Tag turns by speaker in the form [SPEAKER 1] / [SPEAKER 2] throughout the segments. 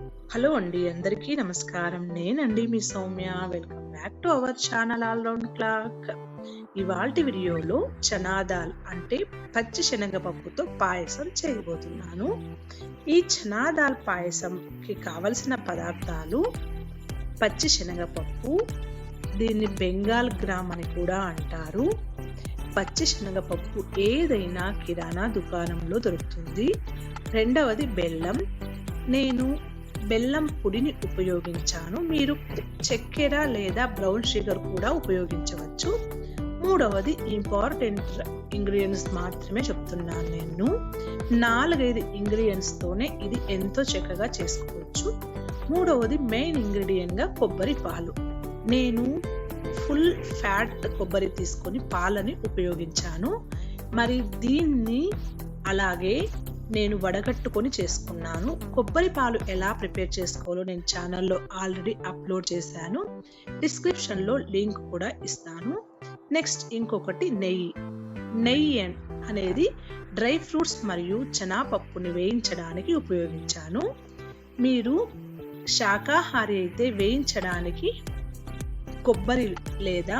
[SPEAKER 1] Hello అండి అందరికీ నమస్కారం. నేనండి మీ Soumya. Welcome back to our channel all round clock. ఇవాల్టి వీడియోలో చనాదాల్ అంటే పచ్చి శనగపప్పుతో పాయసం చేయబోతున్నాను. ఈ చనాదాల్ పాయసంకి కావలసిన పదార్థాలు పచ్చి శనగపప్పు దీన్ని బెంగాల్ గ్రామ్ అని కూడా అంటారు. పచ్చి శనగపప్పు ఏదైనా కిరాణా దుకాణంలో దొరుకుతుంది. రెండవది బెల్లం. నేను బెల్లం పొడిని ఉపయోగించాను. మీరు చక్కెర లేదా బ్రౌన్ షుగర్ కూడా ఉపయోగించవచ్చు. మూడవది ఇంపార్టెంట్ ఇంగ్రీడియంట్స్ మాత్రమే చెప్తున్నాను నేను. నాలుగైదు ఇంగ్రీడియంట్స్తోనే ఇది ఎంతో చక్కగా చేసుకోవచ్చు. మూడవది మెయిన్ ఇంగ్రీడియంట్గా కొబ్బరి పాలు. నేను ఫుల్ ఫ్యాట్ కొబ్బరి తీసుకొని పాలని ఉపయోగించాను. మరి దీన్ని అలాగే నేను వడగట్టుకొని చేసుకున్నాను. కొబ్బరి పాలు ఎలా ప్రిపేర్ చేసుకోవాలో నేను ఛానల్లో ఆల్రెడీ అప్లోడ్ చేశాను. డిస్క్రిప్షన్లో లింక్ కూడా ఇస్తాను. నెక్స్ట్ ఇంకొకటి నెయ్యి. నెయ్యి అనేది డ్రై ఫ్రూట్స్ మరియు చనాపప్పుని వేయించడానికి ఉపయోగించాను. మీరు శాకాహారి అయితే వేయించడానికి కొబ్బరి లేదా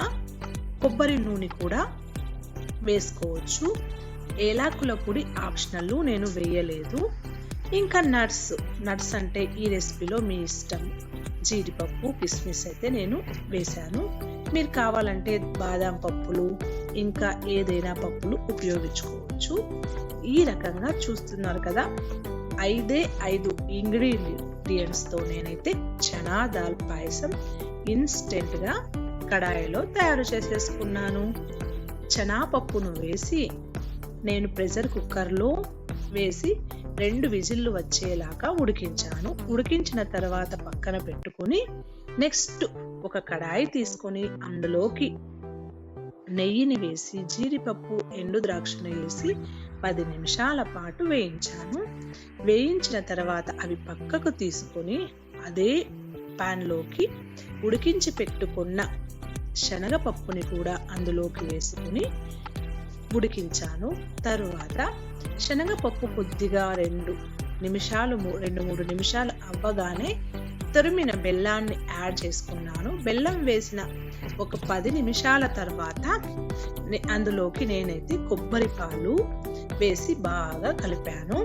[SPEAKER 1] కొబ్బరి నూనె కూడా వేసుకోవచ్చు. ఏలాకుల పొడి ఆప్షనల్ నేను వేయలేదు. ఇంకా నట్స్ నట్స్ అంటే ఈ రెసిపీలో మీ ఇష్టం. జీడిపప్పు కిస్మిస్ అయితే నేను వేశాను. మీరు కావాలంటే బాదం పప్పులు ఇంకా ఏదైనా పప్పులు ఉపయోగించుకోవచ్చు. ఈ రకంగా చూస్తున్నారు కదా ఐదే ఐదు ఇంగ్రీడియంట్స్తో నేనైతే చనా దాల్ పాయసం ఇన్స్టెంట్గా కడాయిలో తయారు చేసేసుకున్నాను. చనాపప్పును వేసి నేను ప్రెషర్ కుక్కర్లో వేసి రెండు విజిల్లు వచ్చేలాగా ఉడికించాను. ఉడికించిన తర్వాత పక్కన పెట్టుకొని నెక్స్ట్ ఒక కడాయి తీసుకొని అందులోకి నెయ్యిని వేసి జీడిపప్పు ఎండు ద్రాక్షను వేసి పది నిమిషాల పాటు వేయించాను. వేయించిన తర్వాత అవి పక్కకు తీసుకొని అదే ప్యాన్లోకి ఉడికించి పెట్టుకున్న శనగపప్పుని కూడా అందులోకి వేసుకుని ఉడికించాను. తరువాత శనగపప్పు కొద్దిగా రెండు నిమిషాలు రెండు మూడు నిమిషాలు అవ్వగానే తురిమిన బెల్లాన్ని యాడ్ చేసుకున్నాను. బెల్లం వేసిన ఒక పది నిమిషాల తర్వాత అందులోకి నేనైతే కొబ్బరి పాలు వేసి బాగా కలిపాను.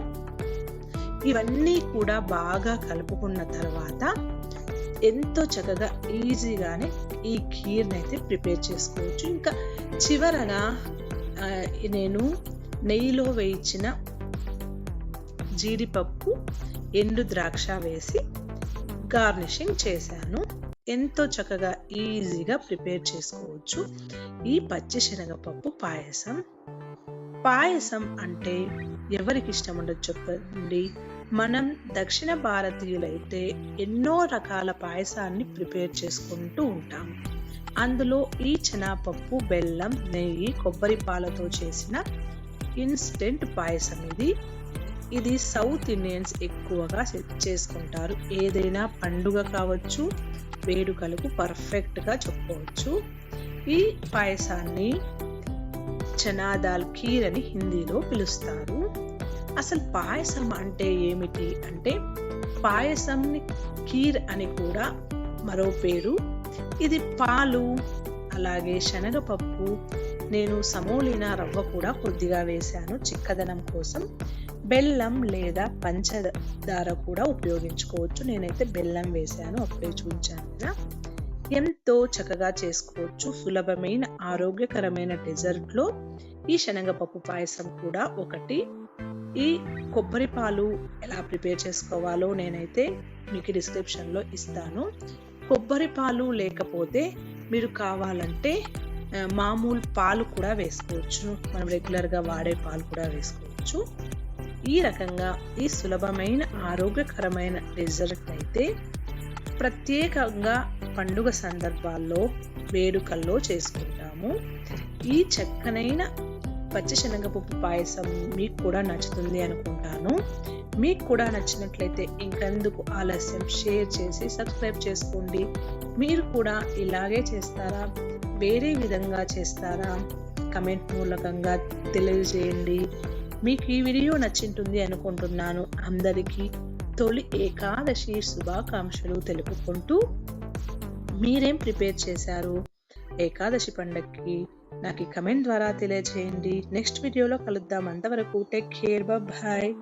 [SPEAKER 1] ఇవన్నీ కూడా బాగా కలుపుకున్న తర్వాత ఎంతో చక్కగా ఈజీగానే ఈ ఖీర్ని అయితే ప్రిపేర్ చేసుకోవచ్చు. ఇంకా చివరగా నేను నెయ్యిలో వేయించిన జీడిపప్పు ఎండు ద్రాక్ష వేసి గార్నిషింగ్ చేశాను. ఎంతో చక్కగా ఈజీగా ప్రిపేర్ చేసుకోవచ్చు. ఈ పచ్చి శనగపప్పు పాయసం. పాయసం అంటే ఎవరికి ఇష్టం ఉండదు చెప్పండి. మనం దక్షిణ భారతీయులైతే ఎన్నో రకాల పాయసాన్ని ప్రిపేర్ చేసుకుంటూ ఉంటాం. అందులో ఈ చెనాపప్పు బెల్లం నెయ్యి కొబ్బరి పాలతో చేసిన ఇన్స్టెంట్ పాయసం ఇది. ఇది సౌత్ ఇండియన్స్ ఎక్కువగా చేసుకుంటారు. ఏదైనా పండుగ కావచ్చు వేడుకలకు పర్ఫెక్ట్గా చెప్పుకోవచ్చు. ఈ పాయసాన్ని చనాదాల్ ఖీర్ అని హిందీలో పిలుస్తారు. అసలు పాయసం అంటే ఏమిటి అంటే పాయసంని ఖీర్ అని కూడా మరో పేరు ఇది పాలు అలాగే శనగపప్పు నేను సమోలినా రవ్వ కూడా కొద్దిగా వేశాను. చిక్కదనం కోసం బెల్లం లేదా పంచదార కూడా ఉపయోగించుకోవచ్చు. నేనైతే బెల్లం వేశాను అప్పుడే చూచాను కదా. ఎంతో చక్కగా చేసుకోవచ్చు. సులభమైన ఆరోగ్యకరమైన డెజర్ట్లో ఈ శనగపప్పు పాయసం కూడా ఒకటి. ఈ కొబ్బరి పాలు ఎలా ప్రిపేర్ చేసుకోవాలో నేనైతే మీకు డిస్క్రిప్షన్లో ఇస్తాను. కొబ్బరి పాలు లేకపోతే మీరు కావాలంటే మామూలు పాలు కూడా వేసుకోవచ్చు. మనం రెగ్యులర్గా వాడే పాలు కూడా వేసుకోవచ్చు. ఈ రకంగా ఈ సులభమైన ఆరోగ్యకరమైన డెజర్ట్ అయితే ప్రత్యేకంగా పండుగ సందర్భాల్లో వేడుకల్లో చేసుకుంటాము. ఈ చక్కనైన పచ్చిశనగపప్పు పాయసం మీకు కూడా నచ్చుతుంది అనుకుంటాను. మీకు కూడా నచ్చినట్లయితే ఇంకెందుకు ఆలస్యం? షేర్ చేసి సబ్స్క్రైబ్ చేసుకోండి. మీరు కూడా ఇలాగే చేస్తారా? వేరే విధంగా చేస్తారా? కమెంట్ మూలకంగా తెలియజేయండి. మీకు ఈ వీడియో నచ్చింటుంది అనుకుంటున్నాను. అందరికీ తొలి ఏకాదశి శుభాకాంక్షలు తెలుపుకుంటూ మీరేం ప్రిపేర్ చేశారు? ఏకాదశి పండక్కి నాకు ఈ కమెంట్ ద్వారా తెలియజేయండి. నెక్స్ట్ వీడియోలో కలుద్దాం. అంతవరకు టేక్ కేర్ బాయ్